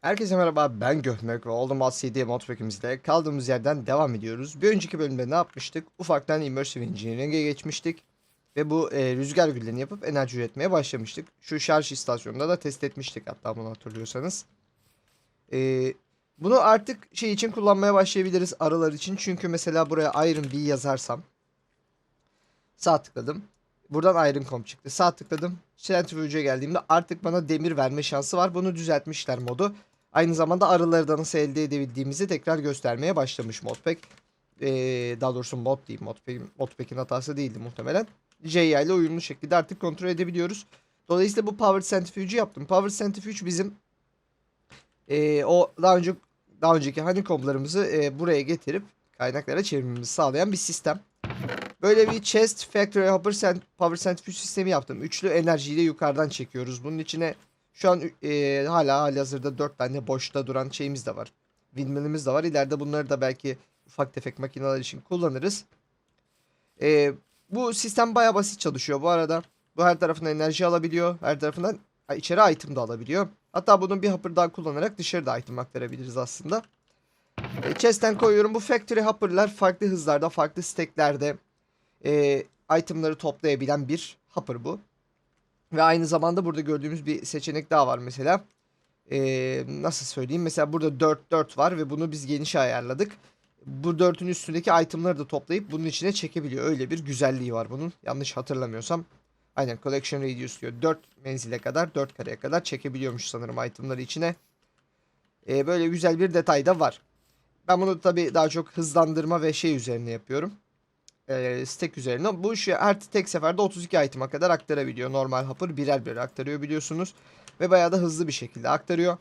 Herkese merhaba ben Gökmek ve Oldum As 7 modpack'imizde kaldığımız yerden devam ediyoruz. Bir önceki bölümde ne yapmıştık? Ufaktan Immersive Engineering'e geçmiştik. Ve bu e, rüzgar güllerini yapıp enerji üretmeye başlamıştık. Şu şarj istasyonunda da test etmiştik hatta bunu hatırlıyorsanız. E, bunu artık şey için kullanmaya başlayabiliriz arılar için. Çünkü mesela buraya Iron Bee yazarsam. Sağ tıkladım. Buradan Iron Com çıktı. Sağ tıkladım. Centrifuge'e geldiğimde artık bana demir verme şansı var. Bunu düzeltmişler modu. Aynı zamanda arıları da nasıl elde edebildiğimizi tekrar göstermeye başlamış modpack. Ee, daha doğrusu mod diyeyim. Modpack, modpack'in hatası değildi muhtemelen. JI ile uyumlu şekilde artık kontrol edebiliyoruz. Dolayısıyla bu Power Centrifuge'ü yaptım. Power Centrifuge bizim ee, o daha önce daha önceki honeycomb'larımızı e, buraya getirip kaynaklara çevirmemizi sağlayan bir sistem. Böyle bir chest factory hopper power centrifuge sistemi yaptım. Üçlü enerjiyi de yukarıdan çekiyoruz. Bunun içine şu an e, hala halihazırda 4 tane boşta duran şeyimiz de var. Windmill'imiz de var. İleride bunları da belki ufak tefek makineler için kullanırız. E, bu sistem baya basit çalışıyor bu arada. Bu her tarafından enerji alabiliyor. Her tarafından içeri item da alabiliyor. Hatta bunun bir hopper daha kullanarak dışarıda item aktarabiliriz aslında. E, chest'ten koyuyorum. Bu factory hopper'lar farklı hızlarda, farklı stacklerde e, itemları toplayabilen bir hopper bu. Ve aynı zamanda burada gördüğümüz bir seçenek daha var mesela. E, nasıl söyleyeyim? Mesela burada 4 4 var ve bunu biz geniş ayarladık. Bu 4'ün üstündeki itemları da toplayıp bunun içine çekebiliyor. Öyle bir güzelliği var bunun. Yanlış hatırlamıyorsam. Aynen collection radius diyor. 4 menzile kadar 4 kareye kadar çekebiliyormuş sanırım itemları içine. E, böyle güzel bir detay da var. Ben bunu tabii daha çok hızlandırma ve şey üzerine yapıyorum e, stack üzerine. Bu işi her tek seferde 32 item'a kadar aktarabiliyor. Normal hopper birer birer aktarıyor biliyorsunuz. Ve bayağı da hızlı bir şekilde aktarıyor.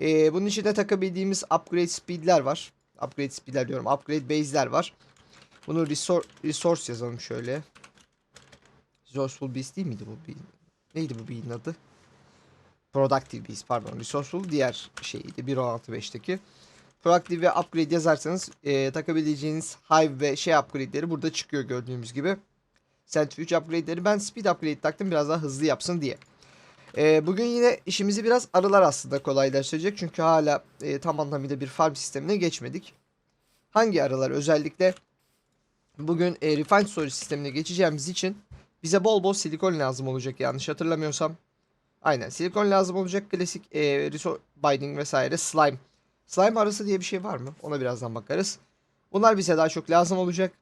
E, bunun içinde takabildiğimiz upgrade speed'ler var. Upgrade speed'ler diyorum. Upgrade base'ler var. Bunu resource, resource yazalım şöyle. Resourceful Beast değil miydi bu? Neydi bu beast'in adı? Productive Beast pardon. Resourceful diğer şeyiydi. 1.16.5'teki. Proactive ve upgrade yazarsanız e, takabileceğiniz hive ve şey upgrade'leri burada çıkıyor gördüğümüz gibi. Centrifuge upgrade'leri ben speed upgrade taktım biraz daha hızlı yapsın diye. E, bugün yine işimizi biraz arılar aslında kolaylaştıracak. Çünkü hala e, tam anlamıyla bir farm sistemine geçmedik. Hangi arılar özellikle bugün e, refined storage sistemine geçeceğimiz için bize bol bol silikon lazım olacak yanlış hatırlamıyorsam. Aynen silikon lazım olacak klasik e, resource binding vesaire slime Slime arası diye bir şey var mı? Ona birazdan bakarız. Bunlar bize daha çok lazım olacak.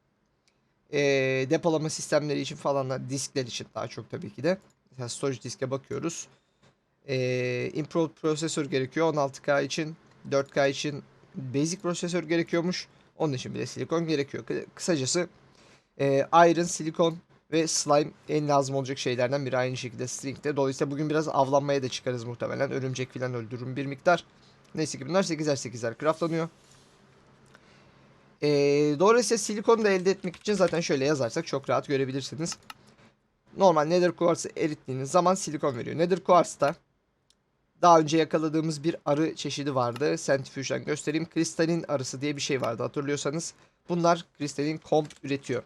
Ee, depolama sistemleri için falan da diskler için daha çok tabii ki de. Mesela storage diske bakıyoruz. Ee, improved prosesör gerekiyor 16K için. 4K için basic prosesör gerekiyormuş. Onun için bile silikon gerekiyor. Kı- Kısacası e, iron, silikon ve slime en lazım olacak şeylerden biri aynı şekilde string'de. Dolayısıyla bugün biraz avlanmaya da çıkarız muhtemelen. Örümcek falan öldürürüm bir miktar. Neyse ki bunlar 8'er 8'er craftlanıyor. Ee, dolayısıyla silikonu da elde etmek için zaten şöyle yazarsak çok rahat görebilirsiniz. Normal Nether Quartz'ı erittiğiniz zaman silikon veriyor. Nether Quartz'ta daha önce yakaladığımız bir arı çeşidi vardı. Centrifuge'dan göstereyim. Kristalin arısı diye bir şey vardı hatırlıyorsanız. Bunlar kristalin komp üretiyor.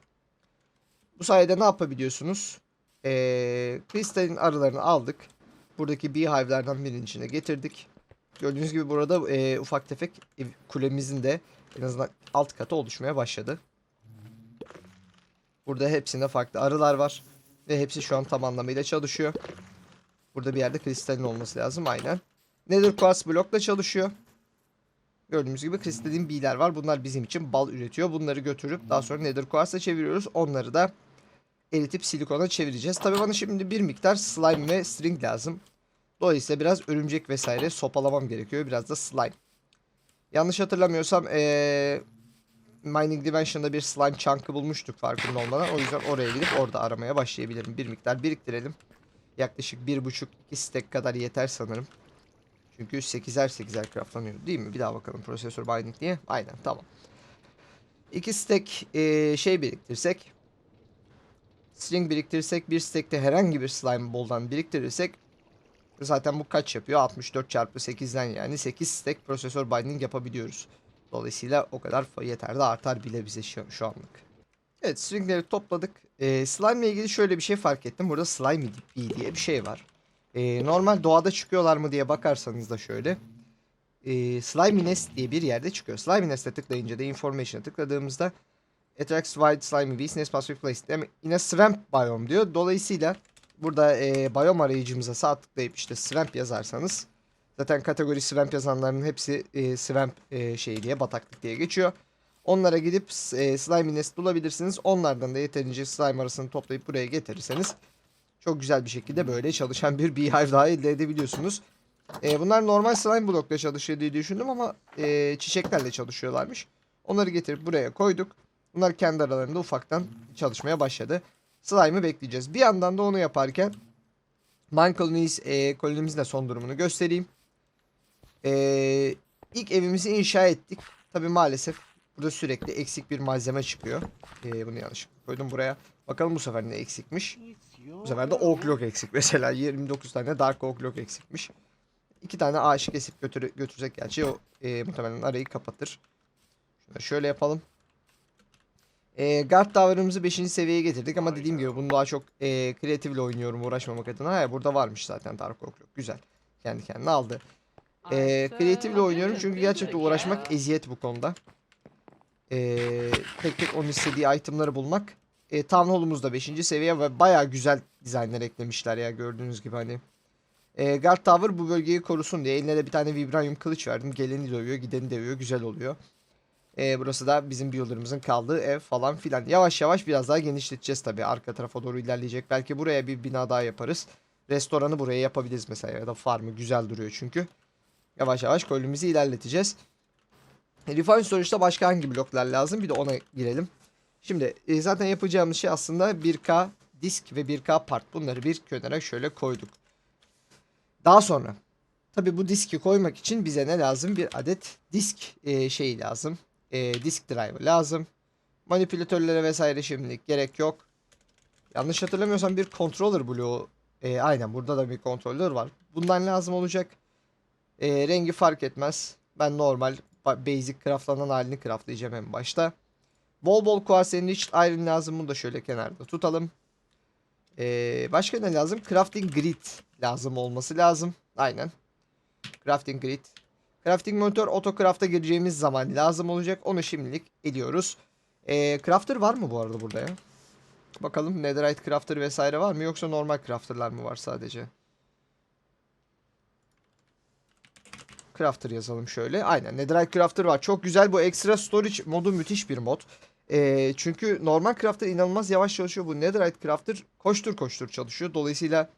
Bu sayede ne yapabiliyorsunuz? Ee, kristalin arılarını aldık. Buradaki beehive'lerden birinin içine getirdik. Gördüğünüz gibi burada e, ufak tefek ev- kulemizin de en azından alt katı oluşmaya başladı. Burada hepsinde farklı arılar var. Ve hepsi şu an tam anlamıyla çalışıyor. Burada bir yerde kristalin olması lazım aynen. Nether Quartz blokla çalışıyor. Gördüğümüz gibi kristalin bee'ler var. Bunlar bizim için bal üretiyor. Bunları götürüp daha sonra Nether Quartz'a çeviriyoruz. Onları da eritip silikona çevireceğiz. Tabii bana şimdi bir miktar slime ve string lazım. Dolayısıyla biraz örümcek vesaire sopalamam gerekiyor. Biraz da slime. Yanlış hatırlamıyorsam ee, Mining Dimension'da bir slime chunk'ı bulmuştuk farkında olmadan. O yüzden oraya gidip orada aramaya başlayabilirim. Bir miktar biriktirelim. Yaklaşık 1.5-2 stack kadar yeter sanırım. Çünkü 8'er 8'er craftlanıyor değil mi? Bir daha bakalım prosesör binding diye. Aynen tamam. 2 stack ee, şey biriktirsek string biriktirirsek bir stack'te herhangi bir slime boldan biriktirirsek Zaten bu kaç yapıyor? 64 çarpı 8'den yani 8 stack prosesör binding yapabiliyoruz. Dolayısıyla o kadar yeter de artar bile bize şu, şu anlık. Evet stringleri topladık. Ee, slime ile ilgili şöyle bir şey fark ettim. Burada slime bee diye bir şey var. Ee, normal doğada çıkıyorlar mı diye bakarsanız da şöyle. e, Slimy Nest diye bir yerde çıkıyor. Slimy Nest'e tıklayınca da Information'a tıkladığımızda Attracts Wide Slimy Beast Nest Passive Place yani yine Swamp Biome diyor. Dolayısıyla burada e, biyom arayıcımıza sağ tıklayıp işte Swamp yazarsanız zaten kategori Swamp yazanların hepsi e, Swamp e, şey diye bataklık diye geçiyor. Onlara gidip e, Slimy Nest bulabilirsiniz. Onlardan da yeterince slime arasını toplayıp buraya getirirseniz çok güzel bir şekilde böyle çalışan bir beehive daha elde edebiliyorsunuz. E, bunlar normal slime blokla çalışıyor diye düşündüm ama e, çiçeklerle çalışıyorlarmış. Onları getirip buraya koyduk. Bunlar kendi aralarında ufaktan çalışmaya başladı. Slime'ı bekleyeceğiz. Bir yandan da onu yaparken Mine Colonies kolonimizin de son durumunu göstereyim. E, ilk evimizi inşa ettik. Tabi maalesef burada sürekli eksik bir malzeme çıkıyor. E, bunu yanlışlıkla koydum buraya. Bakalım bu sefer ne eksikmiş. Bu sefer de oak log eksik mesela. 29 tane dark oak log eksikmiş. İki tane ağaç kesip götür götürecek gerçi o e, muhtemelen arayı kapatır. Şöyle yapalım. E, guard tower'ımızı 5. seviyeye getirdik ama dediğim gibi bunu daha çok e, creative ile oynuyorum uğraşmamak adına. Ha, burada varmış zaten dark oak. Güzel. Kendi kendine aldı. E, creative ile oynuyorum çünkü gerçekten uğraşmak eziyet bu konuda. E, tek tek onun istediği itemları bulmak. E, Town Hall'umuz da 5. seviye ve baya güzel dizaynlar eklemişler ya gördüğünüz gibi hani. E, Guard Tower bu bölgeyi korusun diye eline de bir tane Vibranium kılıç verdim. Geleni dövüyor, gideni dövüyor. Güzel oluyor. E, burası da bizim builder'ımızın kaldığı ev falan filan. Yavaş yavaş biraz daha genişleteceğiz tabii. Arka tarafa doğru ilerleyecek. Belki buraya bir bina daha yaparız. Restoranı buraya yapabiliriz mesela ya da farmı güzel duruyor çünkü. Yavaş yavaş kolimizi ilerleteceğiz. E, Refine Storage'da başka hangi bloklar lazım? Bir de ona girelim. Şimdi e, zaten yapacağımız şey aslında 1K disk ve 1K part. Bunları bir kenara şöyle koyduk. Daha sonra tabi bu diski koymak için bize ne lazım? Bir adet disk e, şeyi lazım. E, disk driver lazım. Manipülatörlere vesaire şimdilik gerek yok. Yanlış hatırlamıyorsam bir controller bloğu. E, aynen burada da bir controller var. Bundan lazım olacak. E, rengi fark etmez. Ben normal ba- basic craftlanan halini craftlayacağım en başta. Bol bol quartz enriched iron lazım. Bunu da şöyle kenarda tutalım. Ee, başka ne lazım? Crafting grid lazım olması lazım. Aynen. Crafting grid. Crafting monitör autocraft'a gireceğimiz zaman lazım olacak. Onu şimdilik ediyoruz. Ee, crafter var mı bu arada burada ya? Bakalım netherite crafter vesaire var mı yoksa normal crafter'lar mı var sadece? Crafter yazalım şöyle. Aynen Netherite Crafter var. Çok güzel bu extra storage modu müthiş bir mod. Ee, çünkü normal Crafter inanılmaz yavaş çalışıyor. Bu Netherite Crafter koştur koştur çalışıyor. Dolayısıyla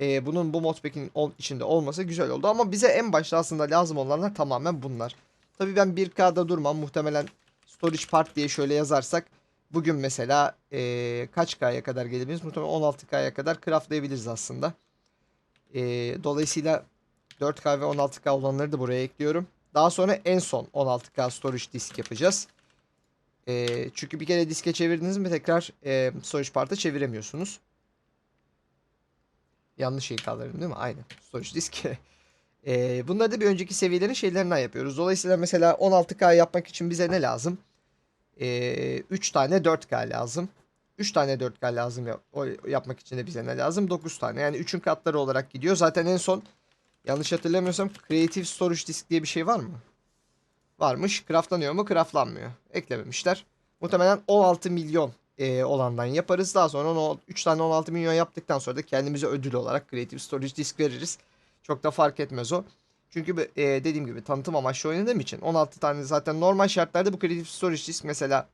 e, bunun bu modpack'in içinde olması güzel oldu. Ama bize en başta aslında lazım olanlar tamamen bunlar. Tabii ben 1K'da durmam. Muhtemelen storage part diye şöyle yazarsak bugün mesela e, kaç K'ya kadar gelebiliriz? Muhtemelen 16K'ya kadar craftlayabiliriz aslında. E, dolayısıyla 4K ve 16K olanları da buraya ekliyorum. Daha sonra en son 16K storage disk yapacağız. Ee, çünkü bir kere diske çevirdiniz mi tekrar e, storage part'a çeviremiyorsunuz. Yanlış şey kaldırdım değil mi? Aynen. Storage disk. ee, bunları da bir önceki seviyelerin şeylerinden yapıyoruz. Dolayısıyla mesela 16K yapmak için bize ne lazım? Ee, 3 tane 4K lazım. 3 tane 4K lazım ya, o yapmak için de bize ne lazım? 9 tane. Yani 3'ün katları olarak gidiyor. Zaten en son Yanlış hatırlamıyorsam Creative Storage Disk diye bir şey var mı? Varmış. Craftlanıyor mu? Craftlanmıyor. Eklememişler. Muhtemelen 16 milyon e, olandan yaparız. Daha sonra onu 3 tane 16 milyon yaptıktan sonra da kendimize ödül olarak Creative Storage Disk veririz. Çok da fark etmez o. Çünkü e, dediğim gibi tanıtım amaçlı oynadığım için 16 tane zaten normal şartlarda bu Creative Storage Disk mesela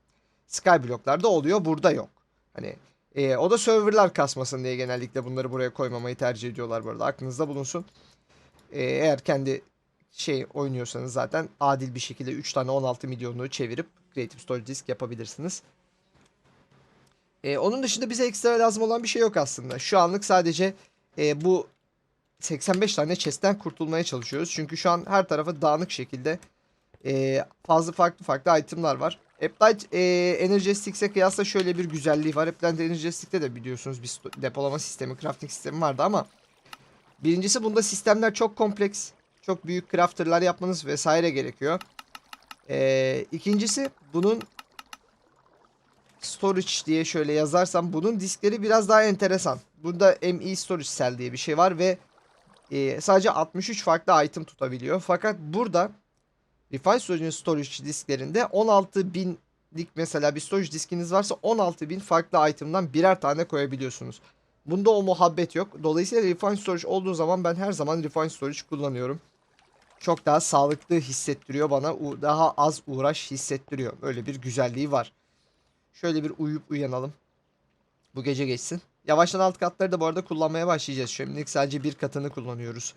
Skyblock'larda oluyor. Burada yok. Hani e, o da serverlar kasmasın diye genellikle bunları buraya koymamayı tercih ediyorlar bu arada. Aklınızda bulunsun. Ee, eğer kendi şey oynuyorsanız zaten adil bir şekilde 3 tane 16 milyonluğu çevirip Creative Storage Disk yapabilirsiniz. Ee, onun dışında bize ekstra lazım olan bir şey yok aslında. Şu anlık sadece e, bu 85 tane chest'ten kurtulmaya çalışıyoruz. Çünkü şu an her tarafı dağınık şekilde e, fazla farklı farklı itemlar var. Applied e, Energetics'e kıyasla şöyle bir güzelliği var. Applied Energetics'te de biliyorsunuz bir depolama sistemi, crafting sistemi vardı ama Birincisi bunda sistemler çok kompleks. Çok büyük crafter'lar yapmanız vesaire gerekiyor. Ee, ikincisi bunun storage diye şöyle yazarsam bunun diskleri biraz daha enteresan. Burada ME storage cell diye bir şey var ve e, sadece 63 farklı item tutabiliyor. Fakat burada Refined Storage'in storage disklerinde 16.000'lik mesela bir storage diskiniz varsa 16.000 farklı item'dan birer tane koyabiliyorsunuz. Bunda o muhabbet yok. Dolayısıyla Refined Storage olduğu zaman ben her zaman Refined Storage kullanıyorum. Çok daha sağlıklı hissettiriyor bana. Daha az uğraş hissettiriyor. Öyle bir güzelliği var. Şöyle bir uyuyup uyanalım. Bu gece geçsin. Yavaştan alt katları da bu arada kullanmaya başlayacağız. Şimdilik sadece bir katını kullanıyoruz.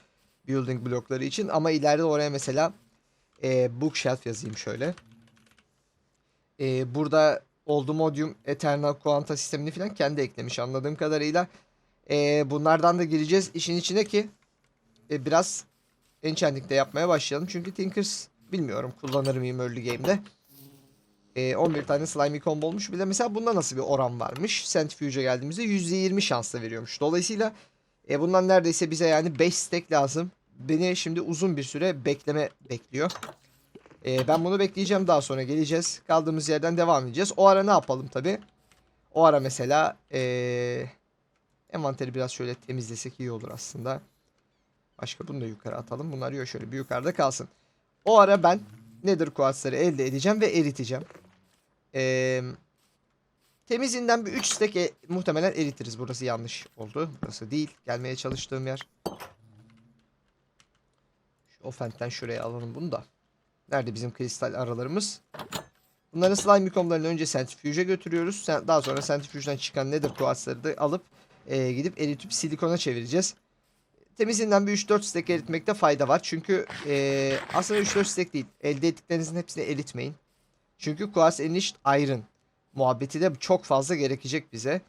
Building blokları için. Ama ileride oraya mesela e, bookshelf yazayım şöyle. E, burada Oldumodium Eternal Quanta sistemini falan kendi eklemiş anladığım kadarıyla. E, bunlardan da gireceğiz işin içine ki e, biraz Enchanting de yapmaya başlayalım. Çünkü Tinkers bilmiyorum kullanır mıyım early game'de. E, 11 tane slimy combo olmuş. Bir de mesela bunda nasıl bir oran varmış. Centrifuge'a geldiğimizde %20 şansla veriyormuş. Dolayısıyla e, bundan neredeyse bize yani 5 stack lazım. Beni şimdi uzun bir süre bekleme bekliyor. E, ben bunu bekleyeceğim daha sonra geleceğiz. Kaldığımız yerden devam edeceğiz. O ara ne yapalım tabi? O ara mesela e, envanteri biraz şöyle temizlesek iyi olur aslında. Başka bunu da yukarı atalım. Bunlar yok şöyle bir yukarıda kalsın. O ara ben Nether kuartzları elde edeceğim ve eriteceğim. Ee, temizinden bir 3 stack e- muhtemelen eritiriz. Burası yanlış oldu. Burası değil. Gelmeye çalıştığım yer. Şu Ofent'ten şuraya alalım bunu da. Nerede bizim kristal aralarımız? Bunların slime mikomlarını önce centrifuge'e götürüyoruz. Daha sonra centrifuge'den çıkan nether kuartzları da alıp e, gidip eritip silikona çevireceğiz. Temizinden bir 3-4 stack eritmekte fayda var. Çünkü e, aslında 3-4 stack değil. Elde ettiklerinizin hepsini eritmeyin. Çünkü Quartz Enriched Iron muhabbeti de çok fazla gerekecek bize.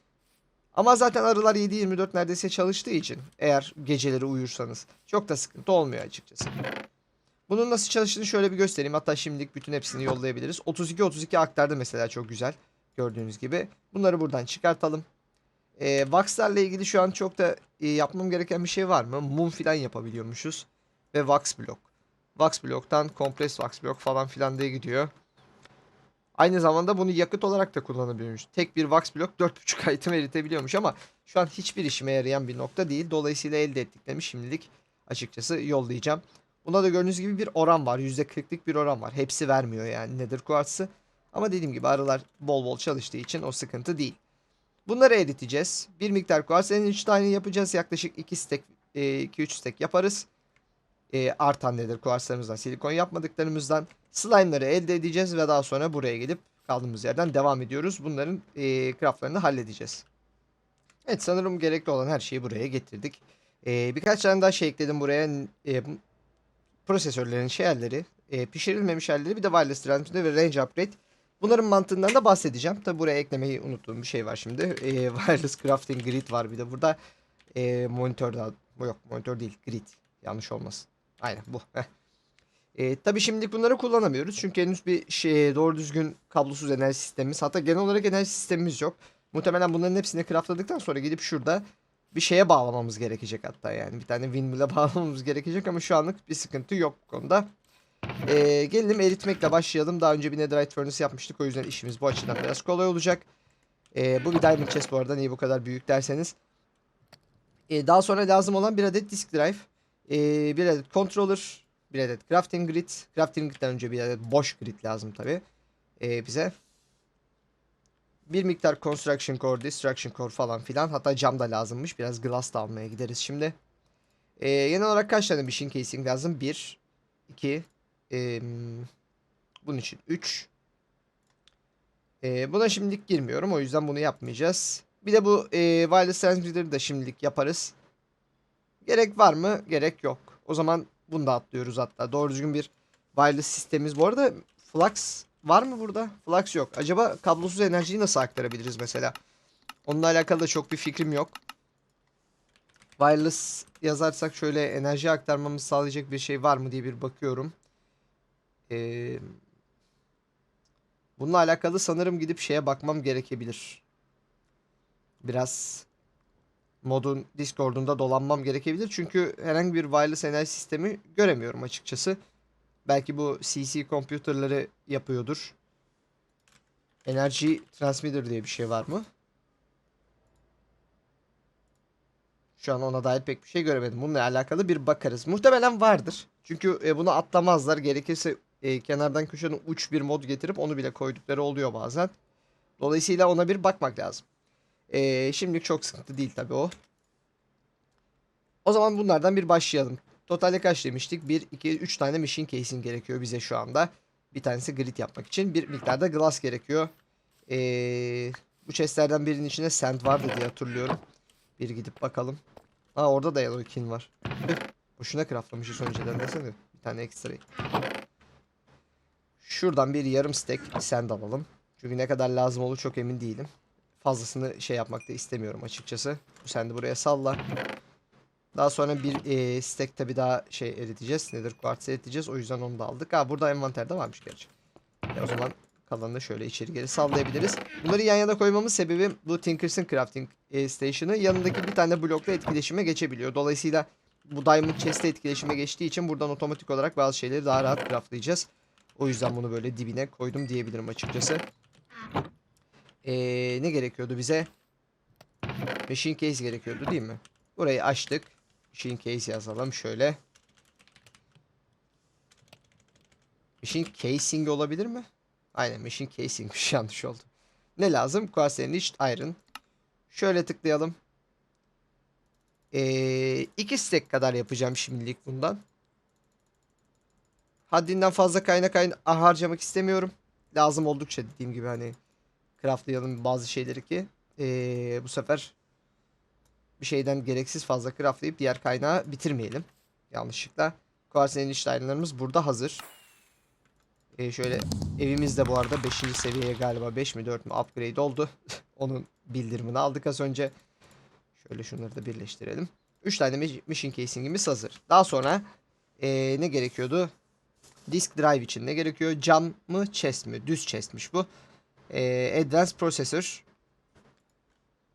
Ama zaten arılar 7-24 neredeyse çalıştığı için eğer geceleri uyursanız çok da sıkıntı olmuyor açıkçası. Bunun nasıl çalıştığını şöyle bir göstereyim. Hatta şimdilik bütün hepsini yollayabiliriz. 32-32 aktardı mesela çok güzel. Gördüğünüz gibi. Bunları buradan çıkartalım. E, Vax'larla ilgili şu an çok da e, yapmam gereken bir şey var mı? Mum filan yapabiliyormuşuz. Ve Vax blok. Vax bloktan kompres Vax blok falan filan diye gidiyor. Aynı zamanda bunu yakıt olarak da kullanabiliyormuş. Tek bir Vax blok 4.5 item eritebiliyormuş ama şu an hiçbir işime yarayan bir nokta değil. Dolayısıyla elde ettiklerimi şimdilik açıkçası yollayacağım. Buna da gördüğünüz gibi bir oran var. %40'lık bir oran var. Hepsi vermiyor yani Nether Quartz'ı. Ama dediğim gibi arılar bol bol çalıştığı için o sıkıntı değil. Bunları eriteceğiz. Bir miktar kuartz Einstein yapacağız. Yaklaşık 2 stack, 2-3 stack yaparız. E, artan nedir kuartzlarımızdan, silikon yapmadıklarımızdan slime'ları elde edeceğiz ve daha sonra buraya gelip kaldığımız yerden devam ediyoruz. Bunların e, craftlarını halledeceğiz. Evet sanırım gerekli olan her şeyi buraya getirdik. E, birkaç tane daha şey ekledim buraya. E, prosesörlerin şeyleri, e, pişirilmemiş halleri bir de wireless transmitter ve range upgrade. Bunların mantığından da bahsedeceğim. Tabi buraya eklemeyi unuttuğum bir şey var şimdi. E, wireless crafting grid var bir de burada. E, monitör daha yok monitör değil grid. Yanlış olmasın. Aynen bu. Heh. E, tabii şimdilik bunları kullanamıyoruz. Çünkü henüz bir şey doğru düzgün kablosuz enerji sistemimiz hatta genel olarak enerji sistemimiz yok. Muhtemelen bunların hepsini craftladıktan sonra gidip şurada bir şeye bağlamamız gerekecek hatta yani. Bir tane windmill'e bağlamamız gerekecek ama şu anlık bir sıkıntı yok bu konuda. Ee, gelelim eritmekle başlayalım. Daha önce bir netherite furnace yapmıştık. O yüzden işimiz bu açıdan biraz kolay olacak. Ee, bu bir diamond chest bu arada. Niye bu kadar büyük derseniz. Ee, daha sonra lazım olan bir adet disk drive. Ee, bir adet controller. Bir adet crafting grid. Crafting grid'den önce bir adet boş grid lazım tabi. Ee, bize. Bir miktar construction core, destruction core falan filan. Hatta cam da lazımmış. Biraz glass da almaya gideriz şimdi. Ee, genel olarak kaç tane machine casing lazım? 1, 2, ee, bunun için 3. Ee, buna şimdilik girmiyorum. O yüzden bunu yapmayacağız. Bir de bu e, wireless transmitter'ı da şimdilik yaparız. Gerek var mı? Gerek yok. O zaman bunu da atlıyoruz hatta. Doğru düzgün bir wireless sistemimiz. Bu arada flux var mı burada? Flux yok. Acaba kablosuz enerjiyi nasıl aktarabiliriz mesela? Onunla alakalı da çok bir fikrim yok. Wireless yazarsak şöyle enerji aktarmamızı sağlayacak bir şey var mı diye bir bakıyorum. Ee, bununla alakalı sanırım gidip şeye bakmam gerekebilir. Biraz modun Discord'unda dolanmam gerekebilir. Çünkü herhangi bir wireless enerji sistemi göremiyorum açıkçası. Belki bu CC computer'ları yapıyordur. Enerji transmitter diye bir şey var mı? Şu an ona dair pek bir şey göremedim. Bununla alakalı bir bakarız. Muhtemelen vardır. Çünkü e, bunu atlamazlar. Gerekirse e, kenardan köşeden uç bir mod getirip onu bile koydukları oluyor bazen. Dolayısıyla ona bir bakmak lazım. E, şimdilik çok sıkıntı değil tabii o. O zaman bunlardan bir başlayalım. Totalde kaç demiştik? 1, 2, 3 tane machine casing gerekiyor bize şu anda. Bir tanesi grid yapmak için. Bir miktarda glass gerekiyor. Ee, bu chestlerden birinin içinde sand vardı diye hatırlıyorum. Bir gidip bakalım. Aa orada da yellow kin var. Boşuna craftlamışız önceden desene. Bir tane ekstra. Şuradan bir yarım stack sand alalım. Çünkü ne kadar lazım olur çok emin değilim. Fazlasını şey yapmak da istemiyorum açıkçası. Bu sand'i buraya salla. Daha sonra bir e, stack tabi daha şey eriteceğiz. Nedir quartz eriteceğiz. O yüzden onu da aldık. Ha burada envanterde varmış gerçi. E, o zaman kalanını şöyle içeri geri sallayabiliriz. Bunları yan yana koymamın sebebi bu Tinkers'ın crafting e, station'ı yanındaki bir tane blokla etkileşime geçebiliyor. Dolayısıyla bu Diamond Chest'e etkileşime geçtiği için buradan otomatik olarak bazı şeyleri daha rahat craftlayacağız. O yüzden bunu böyle dibine koydum diyebilirim açıkçası. E, ne gerekiyordu bize? Machine case gerekiyordu değil mi? Burayı açtık. Machine case yazalım şöyle. Machine casing olabilir mi? Aynen machine casingmiş yanlış oldu. Ne lazım? Quartz enriched iron. Şöyle tıklayalım. Ee, iki stack kadar yapacağım şimdilik bundan. Haddinden fazla kaynak kayna harcamak istemiyorum. Lazım oldukça dediğim gibi hani craftlayalım bazı şeyleri ki ee, bu sefer bir şeyden gereksiz fazla craftlayıp diğer kaynağı bitirmeyelim. Yanlışlıkla. Quartz enriched iron'larımız burada hazır. Ee, şöyle evimiz de bu arada 5. seviyeye galiba 5 mi 4 mü upgrade oldu. Onun bildirimini aldık az önce. Şöyle şunları da birleştirelim. 3 tane mi- mission casing'imiz hazır. Daha sonra ee, ne gerekiyordu? Disk drive için ne gerekiyor? Cam mı chest mi? Düz chestmiş bu. Ee, advanced processor.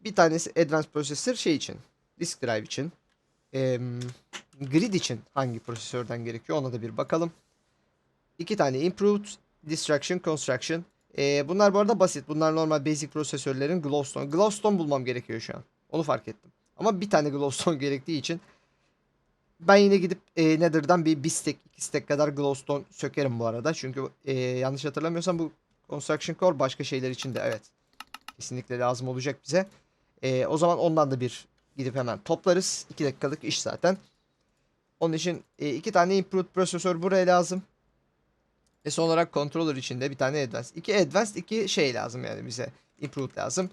Bir tanesi advanced processor şey için. Disk drive için. Ee, grid için hangi prosesörden gerekiyor ona da bir bakalım. İki tane improved distraction construction. Ee, bunlar bu arada basit. Bunlar normal basic prosesörlerin glowstone. Glowstone bulmam gerekiyor şu an. Onu fark ettim. Ama bir tane glowstone gerektiği için ben yine gidip e, Nether'dan bir, bir stack, iki stack kadar glowstone sökerim bu arada. Çünkü e, yanlış hatırlamıyorsam bu construction core başka şeyler için de evet. Kesinlikle lazım olacak bize. E, o zaman ondan da bir gidip hemen toplarız. 2 dakikalık iş zaten. Onun için e, iki tane improved prosesör buraya lazım. Ve son olarak controller için de bir tane advanced. İki advanced, iki şey lazım yani bize. Improved lazım.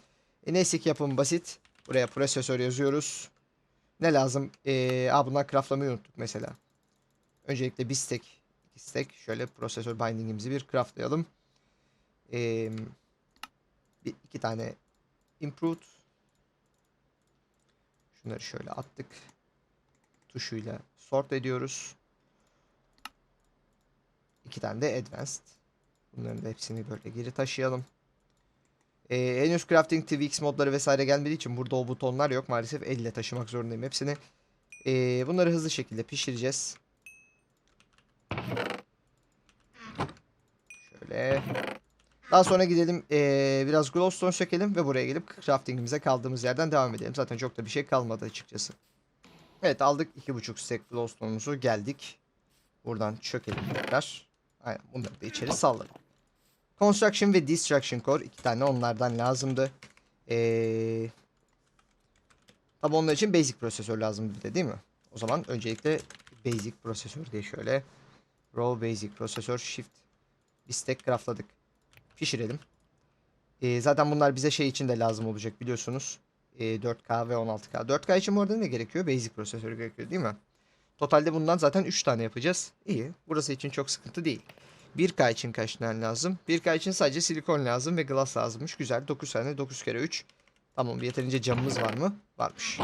E, neyse ki yapım basit. Buraya prosesör yazıyoruz. Ne lazım? E, aa bunlar craftlamayı unuttuk mesela. Öncelikle bir stack, iki stack. Şöyle prosesör bindingimizi bir craftlayalım. E, bir, iki tane improved. Şunları şöyle attık. Tuşuyla sort ediyoruz. İki tane de advanced. Bunların da hepsini böyle geri taşıyalım. Ee, henüz crafting TVX modları vesaire gelmediği için burada o butonlar yok. Maalesef elle taşımak zorundayım hepsini. Ee, bunları hızlı şekilde pişireceğiz. Şöyle. Daha sonra gidelim ee, biraz glowstone sökelim ve buraya gelip craftingimize kaldığımız yerden devam edelim. Zaten çok da bir şey kalmadı açıkçası. Evet aldık 2.5 stack glowstone'umuzu geldik. Buradan çökelim tekrar. Aynen bunları da içeri salladım. Construction ve Destruction Core iki tane onlardan lazımdı. Ee, tabi onlar için Basic prosesör lazım bir de değil mi? O zaman öncelikle Basic prosesör diye şöyle Raw Basic prosesör Shift bir stack craftladık. Pişirelim. Ee, zaten bunlar bize şey için de lazım olacak biliyorsunuz. Ee, 4K ve 16K. 4K için bu arada ne gerekiyor? Basic prosesör gerekiyor değil mi? Totalde bundan zaten 3 tane yapacağız. İyi. Burası için çok sıkıntı değil. 1K için kaç tane lazım? 1K için sadece silikon lazım ve glass lazımmış. Güzel. 9 tane. 9 kere 3. Tamam. Yeterince camımız var mı? Varmış.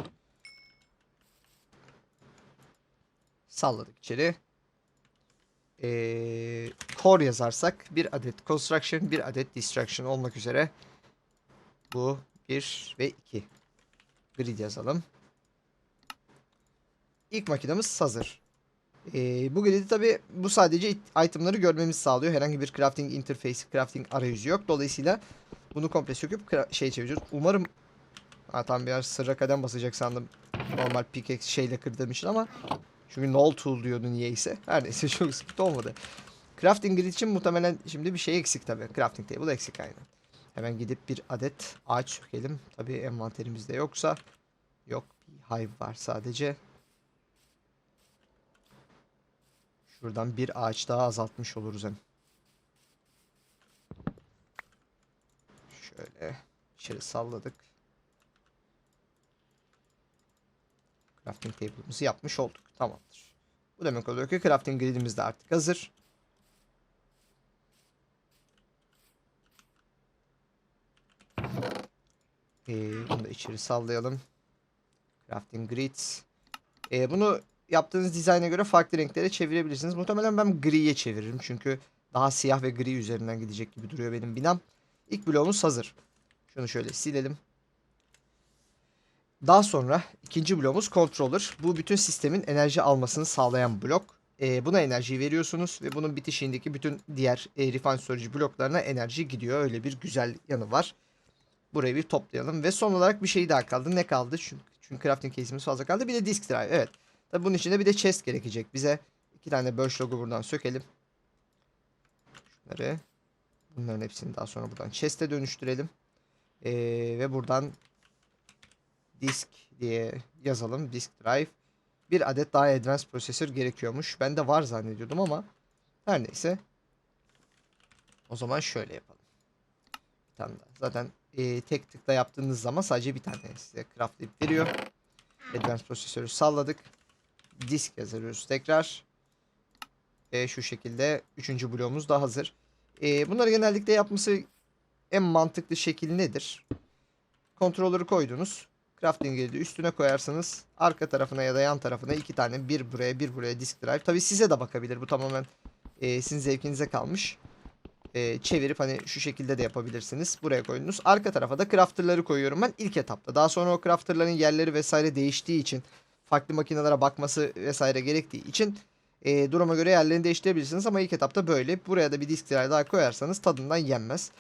Salladık içeri. Ee, core yazarsak bir adet construction, bir adet destruction olmak üzere. Bu 1 ve 2. Grid yazalım. İlk makinamız hazır. Ee, bu grid'i tabi bu sadece it- itemları görmemizi sağlıyor. Herhangi bir crafting interface, crafting arayüzü yok. Dolayısıyla bunu komple söküp şey çeviriyoruz. Umarım... Ha tam bir yer sırra kadem basacak sandım. normal pickaxe şeyle kırdığım için ama çünkü null tool diyordu niyeyse. Her neyse çok sıkıntı olmadı. Crafting grid için muhtemelen şimdi bir şey eksik tabi. Crafting table eksik aynen. Hemen gidip bir adet ağaç sökelim. Tabi envanterimizde yoksa. Yok bir hive var sadece. Şuradan bir ağaç daha azaltmış oluruz hem. Şöyle içeri salladık. Crafting table'ımızı yapmış olduk. Tamamdır. Bu demek oluyor ki crafting gridimiz de artık hazır. Ee, bunu da içeri sallayalım. Crafting grids. Ee, bunu yaptığınız dizayna göre farklı renklere çevirebilirsiniz. Muhtemelen ben griye çeviririm. Çünkü daha siyah ve gri üzerinden gidecek gibi duruyor benim binam. İlk bloğumuz hazır. Şunu şöyle silelim. Daha sonra ikinci bloğumuz controller. Bu bütün sistemin enerji almasını sağlayan blok. Ee, buna enerjiyi veriyorsunuz ve bunun bitişiğindeki bütün diğer e, refine storage bloklarına enerji gidiyor. Öyle bir güzel yanı var. Burayı bir toplayalım. Ve son olarak bir şey daha kaldı. Ne kaldı? Çünkü, çünkü crafting case'imiz fazla kaldı. Bir de disk drive. Evet. Tabi bunun içinde bir de chest gerekecek bize. iki tane Birch logo buradan sökelim. Şunları. Bunların hepsini daha sonra buradan chest'e dönüştürelim. Ee, ve buradan disk diye yazalım. Disk drive. Bir adet daha advanced prosesör gerekiyormuş. Ben de var zannediyordum ama her neyse. O zaman şöyle yapalım. Bir tane daha. Zaten e, tek tıkla yaptığınız zaman sadece bir tane size craftlayıp veriyor. Advanced prosesörü salladık. Disk yazıyoruz tekrar. E, şu şekilde üçüncü bloğumuz da hazır. E, bunları genellikle yapması en mantıklı şekil nedir? Kontrolörü koydunuz. Crafting grid'i üstüne koyarsanız arka tarafına ya da yan tarafına iki tane bir buraya bir buraya disk drive. Tabi size de bakabilir. Bu tamamen e, sizin zevkinize kalmış. E, çevirip hani şu şekilde de yapabilirsiniz. Buraya koydunuz. Arka tarafa da crafter'ları koyuyorum ben ilk etapta. Daha sonra o crafter'ların yerleri vesaire değiştiği için farklı makinelere bakması vesaire gerektiği için e, duruma göre yerlerini değiştirebilirsiniz ama ilk etapta böyle. Buraya da bir disk drive daha koyarsanız tadından yenmez.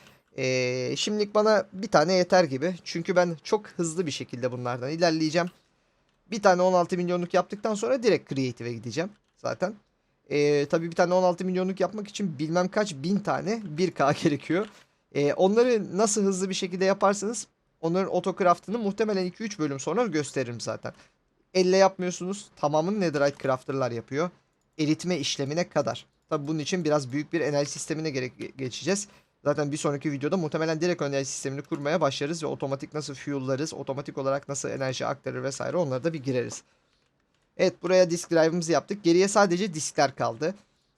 E, şimdilik bana bir tane yeter gibi. Çünkü ben çok hızlı bir şekilde bunlardan ilerleyeceğim. Bir tane 16 milyonluk yaptıktan sonra direkt Creative'e gideceğim zaten. E, tabii bir tane 16 milyonluk yapmak için bilmem kaç bin tane 1K gerekiyor. E, onları nasıl hızlı bir şekilde yaparsanız onların otocraft'ını muhtemelen 2-3 bölüm sonra gösteririm zaten. Elle yapmıyorsunuz. Tamamını Netherite crafter'lar yapıyor. Eritme işlemine kadar. Tabi bunun için biraz büyük bir enerji sistemine geçeceğiz. Zaten bir sonraki videoda muhtemelen direkt enerji sistemini kurmaya başlarız ve otomatik nasıl fuel'larız, otomatik olarak nasıl enerji aktarır vesaire onlara da bir gireriz. Evet buraya disk drive'ımızı yaptık. Geriye sadece diskler kaldı.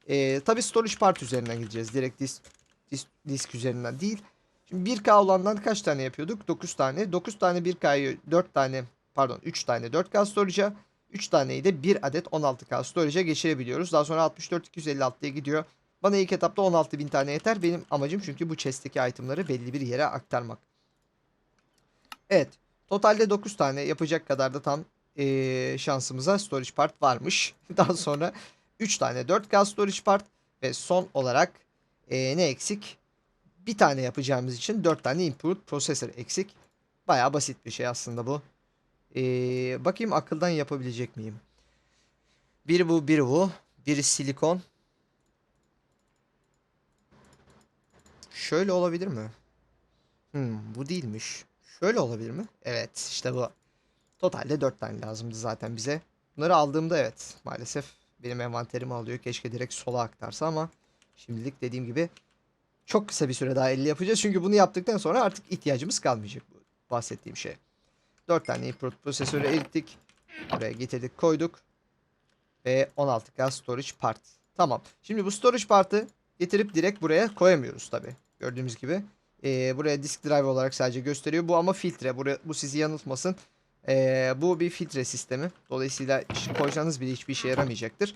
Ee, tabi storage part üzerinden gideceğiz. Direkt disk, disk, disk üzerinden değil. Şimdi 1K olandan kaç tane yapıyorduk? 9 tane. 9 tane 1K'yı 4 tane pardon 3 tane 4K storage'a 3 taneyi de 1 adet 16K storage'a geçirebiliyoruz. Daha sonra 64 256'ya gidiyor. Bana ilk etapta 16.000 tane yeter. Benim amacım çünkü bu chest'teki itemları belli bir yere aktarmak. Evet. Totalde 9 tane yapacak kadar da tam ee, şansımıza storage part varmış. Daha sonra 3 tane 4K storage part ve son olarak ee, ne eksik? Bir tane yapacağımız için 4 tane input processor eksik. Baya basit bir şey aslında bu. Ee, bakayım akıldan yapabilecek miyim? Biri bu, biri bu. Biri silikon. Şöyle olabilir mi? Hmm, bu değilmiş. Şöyle olabilir mi? Evet, işte bu. Totalde 4 tane lazımdı zaten bize. Bunları aldığımda evet, maalesef benim envanterimi alıyor. Keşke direkt sola aktarsa ama şimdilik dediğim gibi çok kısa bir süre daha 50 yapacağız. Çünkü bunu yaptıktan sonra artık ihtiyacımız kalmayacak bu bahsettiğim şey. 4 tane input prosesörü erittik. Buraya getirdik koyduk. Ve 16K storage part. Tamam. Şimdi bu storage part'ı getirip direkt buraya koyamıyoruz tabi. Gördüğümüz gibi. Ee, buraya disk drive olarak sadece gösteriyor. Bu ama filtre. Buraya, bu sizi yanıltmasın. Ee, bu bir filtre sistemi. Dolayısıyla koysanız bile hiçbir işe yaramayacaktır.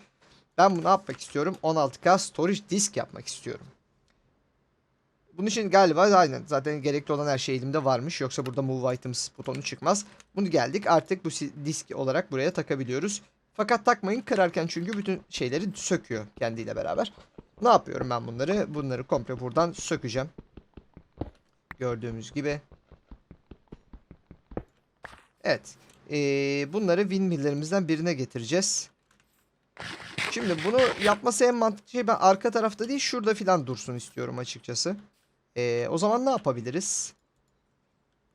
Ben bunu yapmak istiyorum? 16K storage disk yapmak istiyorum. Bunun için galiba aynen zaten gerekli olan her şey elimde varmış. Yoksa burada move items butonu çıkmaz. Bunu geldik artık bu disk olarak buraya takabiliyoruz. Fakat takmayın kırarken çünkü bütün şeyleri söküyor kendiyle beraber. Ne yapıyorum ben bunları? Bunları komple buradan sökeceğim. Gördüğümüz gibi. Evet. Ee, bunları windmill'lerimizden birine getireceğiz. Şimdi bunu yapması en mantıklı şey ben arka tarafta değil şurada filan dursun istiyorum açıkçası. Ee, o zaman ne yapabiliriz?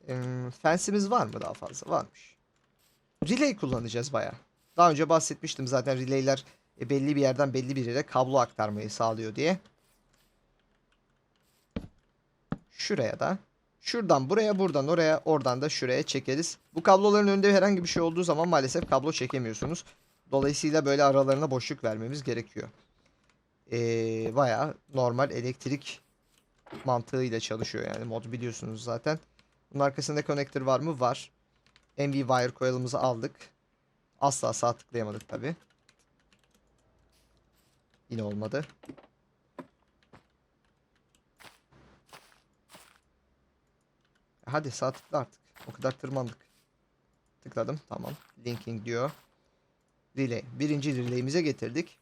Ee, fence'imiz var mı daha fazla? Varmış. Relay kullanacağız baya. Daha önce bahsetmiştim zaten relay'ler e, belli bir yerden belli bir yere kablo aktarmayı sağlıyor diye. Şuraya da. Şuradan buraya, buradan oraya, oradan da şuraya çekeriz. Bu kabloların önünde herhangi bir şey olduğu zaman maalesef kablo çekemiyorsunuz. Dolayısıyla böyle aralarına boşluk vermemiz gerekiyor. Ee, bayağı normal elektrik mantığıyla çalışıyor yani mod biliyorsunuz zaten. Bunun arkasında connector var mı? Var. MV wire coil'ımızı aldık. Asla sağ tıklayamadık tabi. Yine olmadı. Hadi sağ tıkla artık. O kadar tırmandık. Tıkladım. Tamam. Linking diyor. Relay. Birinci relay'imize getirdik.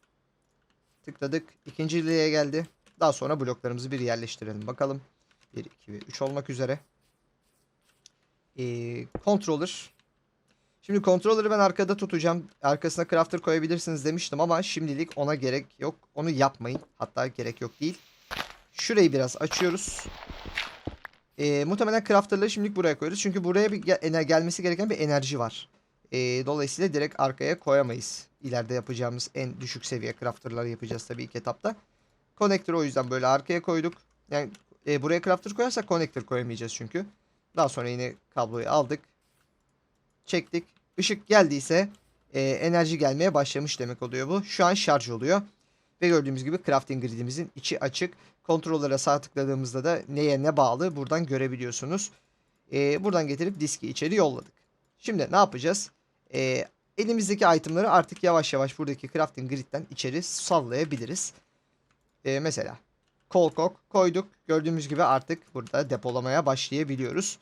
Tıkladık. İkinci relay'e geldi. Daha sonra bloklarımızı bir yerleştirelim. Bakalım. 1, 2 ve 3 olmak üzere. Ee, controller. Şimdi controller'ı ben arkada tutacağım. Arkasına crafter koyabilirsiniz demiştim ama şimdilik ona gerek yok. Onu yapmayın. Hatta gerek yok değil. Şurayı biraz açıyoruz. Ee, muhtemelen crafter'ları şimdilik buraya koyarız. Çünkü buraya bir gel- gelmesi gereken bir enerji var. Ee, dolayısıyla direkt arkaya koyamayız. İleride yapacağımız en düşük seviye crafter'ları yapacağız tabii ilk etapta. Connector'ı o yüzden böyle arkaya koyduk. Yani e, buraya crafter koyarsak connector koyamayacağız çünkü. Daha sonra yine kabloyu aldık. Çektik. Işık geldiyse e, enerji gelmeye başlamış demek oluyor bu. Şu an şarj oluyor. Ve gördüğümüz gibi crafting gridimizin içi açık. Kontrollere sağ tıkladığımızda da neye ne bağlı buradan görebiliyorsunuz. E, buradan getirip diski içeri yolladık. Şimdi ne yapacağız? E, elimizdeki itemları artık yavaş yavaş buradaki crafting gridden içeri sallayabiliriz. E, mesela kolkok koyduk. Gördüğümüz gibi artık burada depolamaya başlayabiliyoruz.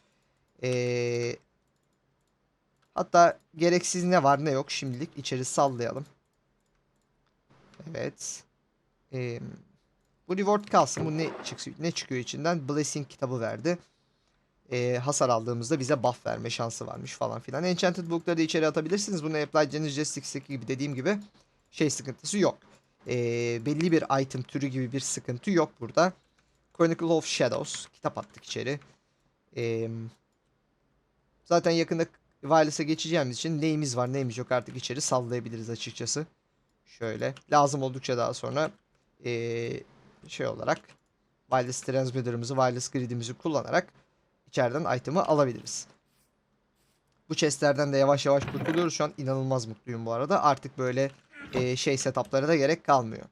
E, hatta gereksiz ne var ne yok şimdilik içeri sallayalım. Evet. E, bu reward kalsın. Bu ne, ne çıkıyor içinden? Blessing kitabı verdi. E, hasar aldığımızda bize buff verme şansı varmış falan filan. Enchanted book'ları da içeri atabilirsiniz. Bunu Applied Genesis 6'daki gibi dediğim gibi şey sıkıntısı yok. E, belli bir item türü gibi bir sıkıntı yok burada. Chronicle of Shadows. Kitap attık içeri. E, zaten yakında wireless'a geçeceğimiz için neyimiz var neyimiz yok artık içeri sallayabiliriz açıkçası. Şöyle. Lazım oldukça daha sonra e, şey olarak wireless transmitter'ımızı, wireless gridimizi kullanarak içeriden item'ı alabiliriz. Bu chestlerden de yavaş yavaş kurtuluyoruz. Şu an inanılmaz mutluyum bu arada. Artık böyle e, şey setuplara da gerek kalmıyor.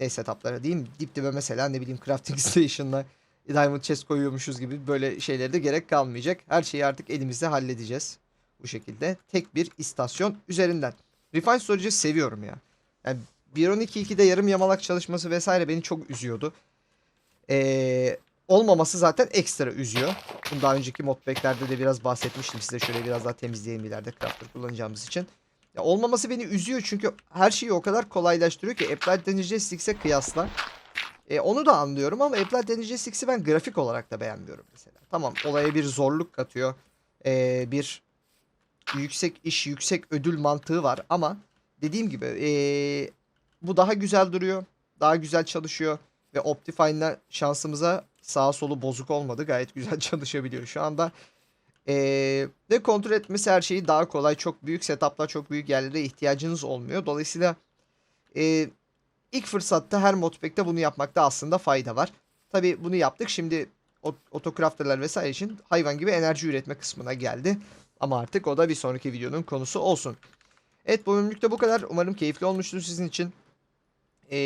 Ne setuplara diyeyim? Dip dibe mesela ne bileyim crafting station'la diamond chest koyuyormuşuz gibi böyle şeylere de gerek kalmayacak. Her şeyi artık elimizde halledeceğiz. Bu şekilde. Tek bir istasyon üzerinden. Refine Storage'ı seviyorum ya. Yani 1.12.2'de yarım yamalak çalışması vesaire beni çok üzüyordu. Ee, olmaması zaten ekstra üzüyor. Bunu daha önceki modpacklerde de biraz bahsetmiştim size. Şöyle biraz daha temizleyelim ileride crafter kullanacağımız için. Ya olmaması beni üzüyor çünkü her şeyi o kadar kolaylaştırıyor ki Applied 6'e kıyasla. E, onu da anlıyorum ama Applied 6'i ben grafik olarak da beğenmiyorum mesela. Tamam olaya bir zorluk katıyor. E, bir yüksek iş, yüksek ödül mantığı var ama dediğim gibi e, bu daha güzel duruyor. Daha güzel çalışıyor. Ve Optifine'la şansımıza sağa solu bozuk olmadı. Gayet güzel çalışabiliyor şu anda. Ee, ve kontrol etmesi her şeyi daha kolay. Çok büyük setuplar, çok büyük yerlere ihtiyacınız olmuyor. Dolayısıyla e, ilk fırsatta her modpack'te bunu yapmakta aslında fayda var. Tabi bunu yaptık. Şimdi otocrafterlar vesaire için hayvan gibi enerji üretme kısmına geldi. Ama artık o da bir sonraki videonun konusu olsun. Evet bu bölümlükte bu kadar. Umarım keyifli olmuştur sizin için. Ee,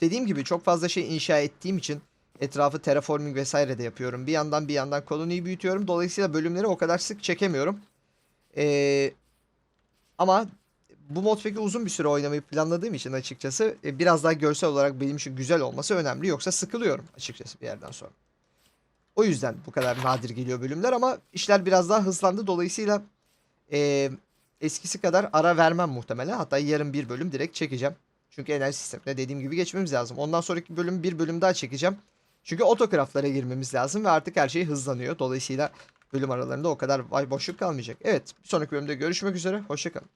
dediğim gibi çok fazla şey inşa ettiğim için etrafı terraforming vesaire de yapıyorum. Bir yandan bir yandan koloniyi büyütüyorum. Dolayısıyla bölümleri o kadar sık çekemiyorum. Ee, ama bu modpack'i uzun bir süre oynamayı planladığım için açıkçası e, biraz daha görsel olarak benim için güzel olması önemli. Yoksa sıkılıyorum açıkçası bir yerden sonra. O yüzden bu kadar nadir geliyor bölümler ama işler biraz daha hızlandı. Dolayısıyla e, eskisi kadar ara vermem muhtemelen. Hatta yarın bir bölüm direkt çekeceğim. Çünkü enerji sistemine dediğim gibi geçmemiz lazım. Ondan sonraki bölüm bir bölüm daha çekeceğim. Çünkü otokraftlara girmemiz lazım ve artık her şey hızlanıyor. Dolayısıyla bölüm aralarında o kadar boşluk kalmayacak. Evet bir sonraki bölümde görüşmek üzere. Hoşçakalın.